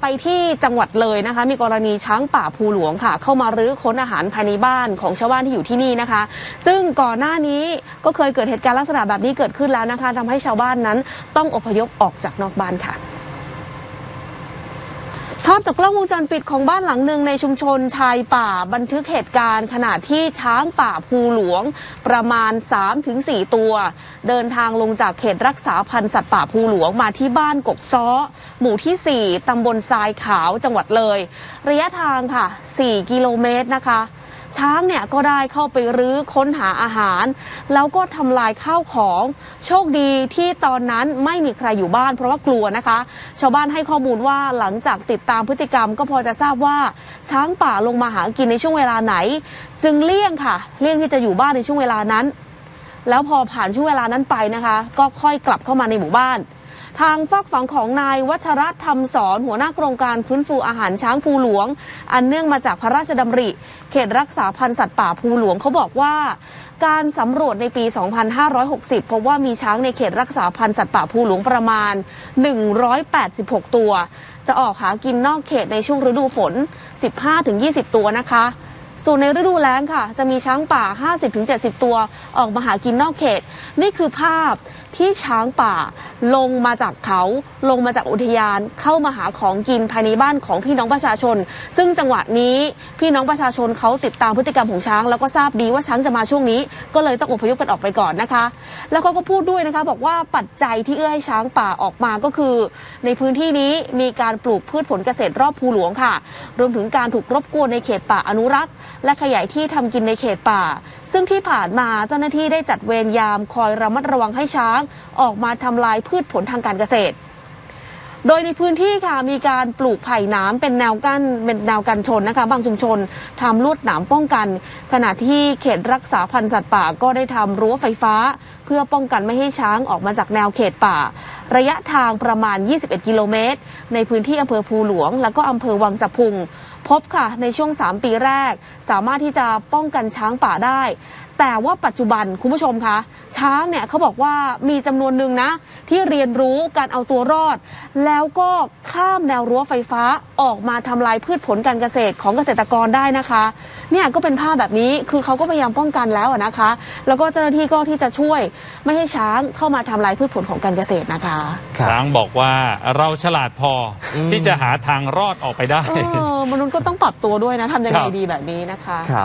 ไปที่จังหวัดเลยนะคะ มีกรณีช้างป่าภูหลวงค่ะ เข้ามารื้อค้นอาหารภายในบ้านของชาวบ้านที่อยู่ที่นี่นะคะ ซึ่งก่อนหน้านี้ก็เคยเกิดเหตุการณ์ลักษณะแบบนี้เกิดขึ้นแล้วนะคะทำให้ชาวบ้านนั้นต้องอพยพออกจากนอกบ้านค่ะ ภาพจากกล้องวงจรปิดของบ้านหลังหนึ่งในชุมชนชายป่าบันทึกเหตุการณ์ขณะที่ช้างป่าภูหลวงประมาณ 3-4 ตัว เดินทางลงจากเขตรักษาพันธุ์สัตว์ป่าภูหลวงมาที่บ้านกกซ้อ หมู่ที่ 4 ตำบลทรายขาวจังหวัดเลย ระยะทางค่ะ 4 กิโลเมตรนะคะ ช้างเนี่ยก็ได้เข้าไปรื้อค้นหาอาหาร แล้วก็ทำลายข้าวของ โชคดีที่ตอนนั้นไม่มีใครอยู่บ้าน เพราะว่ากลัวนะคะ ชาวบ้านให้ข้อมูลว่าหลังจากติดตามพฤติกรรม ก็พอจะทราบว่าช้างป่าลงมาหากินในช่วงเวลาไหน จึงเลี่ยงค่ะ เลี่ยงที่จะอยู่บ้านในช่วงเวลานั้น แล้วพอผ่านช่วงเวลานั้นไปนะคะ ก็ค่อยกลับเข้ามาในหมู่บ้าน ทางฝักฝังของนายวัชรธรรมสอนหัวหน้าโครงการฟื้นฟูอาหารช้างภูหลวง อันเนื่องมาจากพระราชดำริ เขตรักษาพันธุ์สัตว์ป่าภูหลวงเขาบอกว่า การสำรวจในปี 2560 พบว่ามีช้างในเขตรักษาพันธุ์สัตว์ป่าภูหลวงประมาณ 186 ตัว จะออกหากินนอกเขตในช่วงฤดูฝน 15-20 ตัวนะคะส่วนในฤดูแล้งค่ะ จะมีช้างป่า 50-70 ตัวออกมาหากินนอกเขต นี่คือภาพที่ช้างป่า ลงมาจากเขาลงมาจากอุทยานเข้ามาหาของกินภายในบ้านของพี่น้องประชาชน ซึ่งจังหวะนี้พี่น้องประชาชนเขาติดตามพฤติกรรมของช้าง แล้วก็ทราบดีว่าช้างจะมาช่วงนี้ ก็เลยต้องอพยพกันออกไปก่อนนะคะ แล้วเขาก็พูดด้วยนะคะบอกว่าปัจจัยที่เอื้อให้ช้างป่าออกมาก็คือ ในพื้นที่นี้มีการปลูกพืชผลเกษตรรอบภูหลวงค่ะ รวมถึงการถูกรบกวนในเขตป่าอนุรักษ์ และขยายที่ทำกินในเขตป่า ซึ่งที่ผ่านมาเจ้าหน้าที่ได้จัดเวรยามคอยระมัดระวังให้ช้าง ออกมาทำลายพืชผลทางการเกษตร โดยในพื้นที่ค่ะมีการปลูกไผ่หน้ำเป็นแนวกั้นเป็นแนวกันชนนะคะ บางชุมชนทำลวดหนามป้องกัน ขณะที่เขตรักษาพันธุ์สัตว์ป่าก็ได้ทำรั้วไฟฟ้า เพื่อป้องกันไม่ให้ช้างออกมาจากแนวเขตป่า ระยะทางประมาณ 21 กิโลเมตร ในพื้นที่อำเภอภูหลวง แล้วก็อำเภอวังสะพุง พบค่ะในช่วง 3 ปีแรก สามารถที่จะป้องกันช้างป่าได้ แต่ว่าปัจจุบันคุณผู้ชมคะช้างเนี่ยเขาบอกว่ามีจำนวนหนึ่งนะ ที่เรียนรู้การเอาตัวรอด แล้วก็ข้ามแนวรั้วไฟฟ้าออกมาทำลายพืชผลการเกษตรของเกษตรกรได้นะคะเนี่ยก็เป็นภาพแบบนี้คือเขาก็พยายามป้องกันแล้วนะคะ แล้วก็เจ้าหน้าที่ก็ที่จะช่วยไม่ให้ช้างเข้ามาทำลายพืชผลของการเกษตรนะคะครับ ช้างบอกว่าเราฉลาดพออมที่จะหาทางรอดออกไปได้ เออมนุษย์ก็ต้องปรับตัวด้วยนะทำยังไงครับ ดีแบบนี้นะคะ ครับ